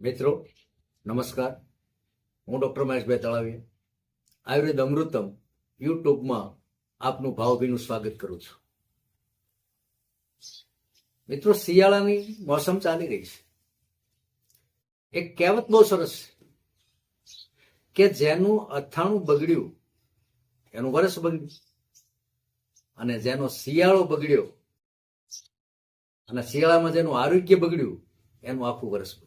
મિત્રો, નમસ્કાર. હું ડૉક્ટર મહેશભાઈ તળાવી આયુર્વેદ અમૃતમ યુટ્યુબમાં આપનું ભાવભીનું સ્વાગત કરું છું. મિત્રો, શિયાળાની મોસમ ચાલી રહી છે. એક કહેવત બહુ સરસ છે કે જેનું અથાણું બગડ્યું, એનું વરસ બગડ્યું અને જેનો શિયાળો બગડ્યો અને શિયાળામાં જેનું આરોગ્ય બગડ્યું, એનું આખું વરસ બગડ્યું.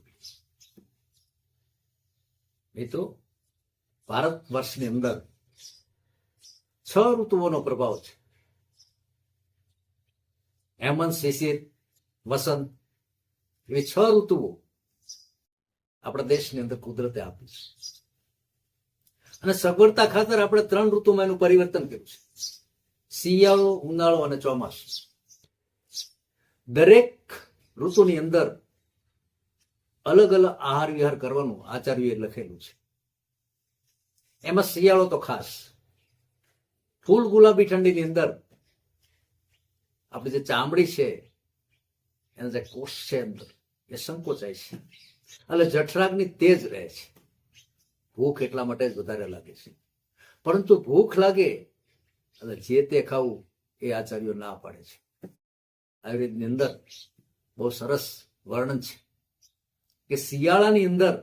મિત્રો ભારત વર્ષની અંદર છ ઋતુઓનો પ્રભાવ છે. હેમંત, શિશિર, વસંત, એવી છ ઋતુઓ આપણા દેશની અંદર કુદરતે આપી છે. અને સગવડતા ખાતર આપણે ત્રણ ઋતુમાં એનું પરિવર્તન કર્યું છે. શિયાળો, ઉનાળો અને ચોમાસું. દરેક ઋતુની અંદર અલગ અલગ આહાર વિહાર કરવાનું આચાર્યએ લખેલું છે. એમાં શિયાળો તો ખાસ. ફૂલ ગુલાબી ઠંડીની અંદર આપણી જે ચામડી છે, એના જે કોષ છે અંદર, એ સંકોચાય છે. એટલે જઠરાગની તેજ રહે છે. ભૂખ એટલા માટે જ વધારે લાગે છે. પરંતુ ભૂખ લાગે એટલે જે તે ખાવું એ આચાર્યો ના પાડે છે. આયુર્વેદની અંદર બહુ સરસ વર્ણન છે કે શિયાળાની અંદર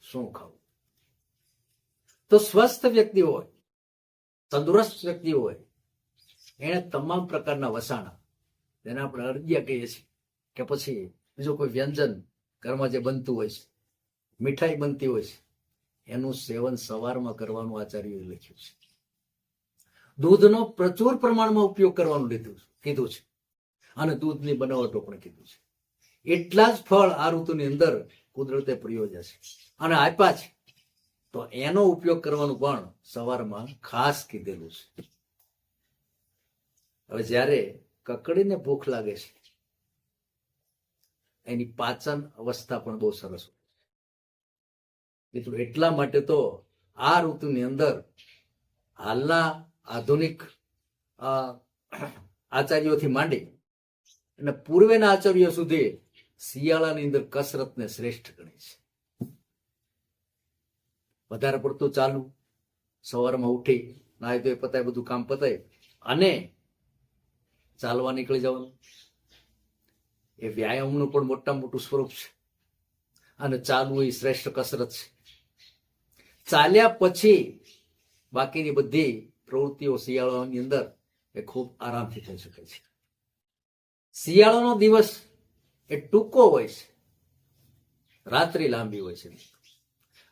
શું ખાવું? તો સ્વસ્થ વ્યક્તિ હોય, તંદુરસ્ત વ્યક્તિ હોય, એને તમામ પ્રકારના વસાણા જેને આપણે અરજિયા કહીએ છીએ કે પછી બીજું કોઈ વ્યંજન ઘરમાં જે બનતું હોય છે, મીઠાઈ બનતી હોય છે, એનું સેવન સવારમાં કરવાનું આચાર્યોએ લખ્યું છે. દૂધનો પ્રચુર પ્રમાણમાં ઉપયોગ કરવાનું લીધું કીધું છે. અને દૂધની બનાવટો પણ કીધું છે. એટલા જ ફળ આ ઋતુની અંદર કુદરતે પ્રયોજ્યા છે. અને આપ્યા છે. તો એનો ઉપયોગ કરવાનું પણ સવારમાં ખાસ કીધેલું છે. હવે જ્યારે કકડીને ભૂખ લાગે છે, એની પાચન અવસ્થા પણ બહુ સરસ હોય મિત્રો, એટલા માટે તો આ ઋતુની અંદર હાલના આધુનિક આચાર્યોથી માંડી અને પૂર્વેના આચાર્યો સુધી શિયાળાની અંદર કસરતને શ્રેષ્ઠ ગણી છે. વધારે પડતું ચાલવું સવારમાં ઉઠી નાય તો પતાય, બધું કામ પતાય. અને ચાલવા નીકળી જવાનું. એ વ્યાયામનું પણ મોટા મોટું સ્વરૂપ છે. અને ચાલવું એ શ્રેષ્ઠ કસરત છે. ચાલ્યા પછી બાકીની બધી પ્રવૃત્તિઓ શિયાળાની અંદર એ ખૂબ આરામથી થઈ શકે છે. શિયાળાનો દિવસ એ ટૂંકો હોય છે. રાત્રિ લાંબી હોય છે.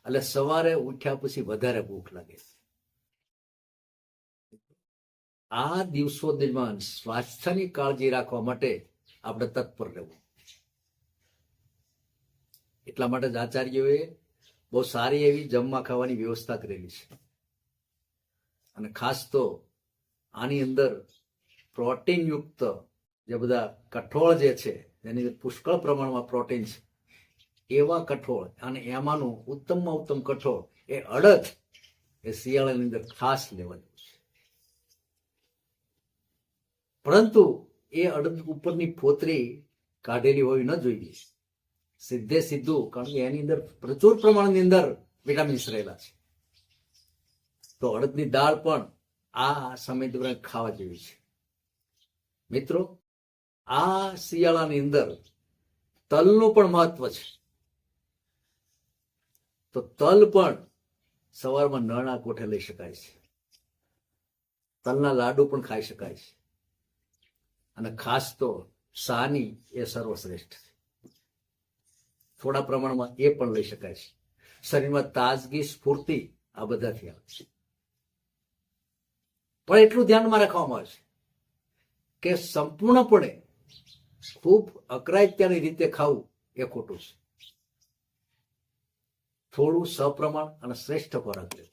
એટલે સવારે ઉઠ્યા પછી વધારે ભૂખ લાગે. આ દિવસો દરમિયાન સ્વાસ્થ્યની કાળજી રાખવા માટે આપણે તત્પર રહેવું. એટલા માટે જ આચાર્યોએ બહુ સારી એવી જમવા ખાવાની વ્યવસ્થા કરેલી છે. અને ખાસ તો આની અંદર પ્રોટીન યુક્ત જે બધા કઠોળ જે છે એની પુષ્કળ પ્રમાણમાં પ્રોટીન છે એવા કઠોળ અને એમાંનું ઉત્તમમાં ઉત્તમ કઠોળ એ અડદ એ શિયાળાની અંદર ખાસ લેવા જેવું છે. પરંતુ એ અડદ ઉપરની ફોતરી કાઢેલી હોવી ન જોઈએ. સીધે સીધું, કારણ કે એની અંદર પ્રચુર પ્રમાણની અંદર વિટામિન્સ રહેલા છે. તો અડદની દાળ પણ આ સમય દરમિયાન ખાવા જેવી છે. મિત્રો, આ શિયાળાની અંદર તલનું પણ મહત્વ છે. તો તલ પણ સવારમાં નળના કોઠે લઈ શકાય છે. તલના લાડુ પણ ખાઈ શકાય છે. અને ખાસ તો સાની એ સર્વશ્રેષ્ઠ છે. થોડા પ્રમાણમાં એ પણ લઈ શકાય છે. શરીરમાં તાજગી, સ્ફૂર્તિ આ બધાથી આવે છે. પણ એટલું ધ્યાનમાં રાખવામાં આવે છે કે સંપૂર્ણપણે ખૂબ અકરાયત્યાની રીતે ખાવું એ ખોટું છે. થોડું સપ્રમાણ અને શ્રેષ્ઠ ખોરાક લેવો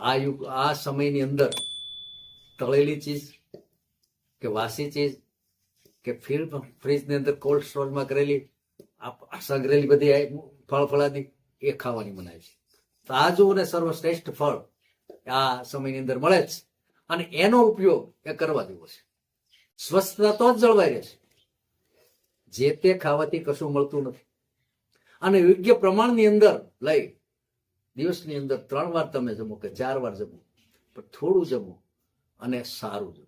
આ યુગ, આ સમયની અંદર તળેલી ચીજ કે વાસી ચીજ કે ફ્રીજ ફ્રીજની અંદર કોલ્ડ સ્ટોરેજમાં કરેલી સંગ્રહેલી બધી ફળ, ફળાદી, એ ખાવાની મનાય છે. તાજું અને સર્વશ્રેષ્ઠ ફળ આ સમયની અંદર મળે જ અને એનો ઉપયોગ એ કરવા જેવો છે. સ્વસ્થતા તો જ જળવાઈ રહે છે. જે તે ખાવાથી કશું મળતું નથી. અને યોગ્ય પ્રમાણની અંદર લઈ દિવસની અંદર ત્રણ વાર તમે જમો કે ચાર વાર જમો, પણ થોડું જમો અને સારું જમો.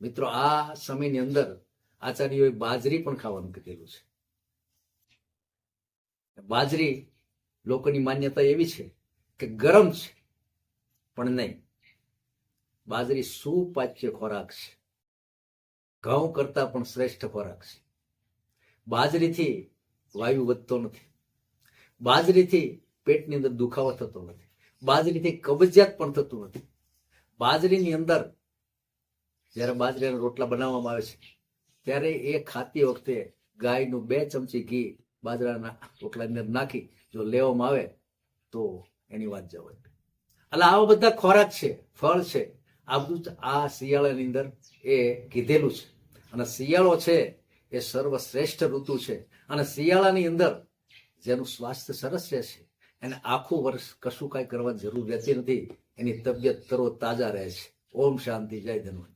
મિત્રો, આ સમયની અંદર આચાર્યોએ બાજરી પણ ખાવાનું કીધેલું છે. બાજરી લોકોની માન્યતા એવી છે કે ગરમ છે, પણ નહીં. બાજરી સુપાચ્ય ખોરાક છે. ઘઉં કરતા પણ શ્રેષ્ઠ ખોરાક છે. બાજરીથી વાયુ વધતો નથી. બાજરીથી પેટની અંદર દુખાવો થતો નથી. બાજરીથી કબજિયાત પણ થતું નથી. બાજરીની અંદર જ્યારે બાજરીના રોટલા બનાવવામાં આવે છે, ત્યારે એ ખાતી વખતે ગાયનું બે ચમચી ઘી બાજરાના રોટલાની અંદર નાખી, જો લેવામાં આવે તો એની વાત જવાય. એટલે આવા બધા ખોરાક છે, ફળ છે, આ બધું આ શિયાળાની અંદર એ કીધેલું છે. અને શિયાળો છે એ સર્વશ્રેષ્ઠ ઋતુ છે. અને શિયાળાની અંદર જેનું સ્વાસ્થ્ય સરસ રહે છે એને આખું વર્ષ કશું કાંઈ કરવાની જરૂર રહેતી નથી. એની તબિયત તરો તાજા રહે છે. ઓમ શાંતિ, જય ધન્વંત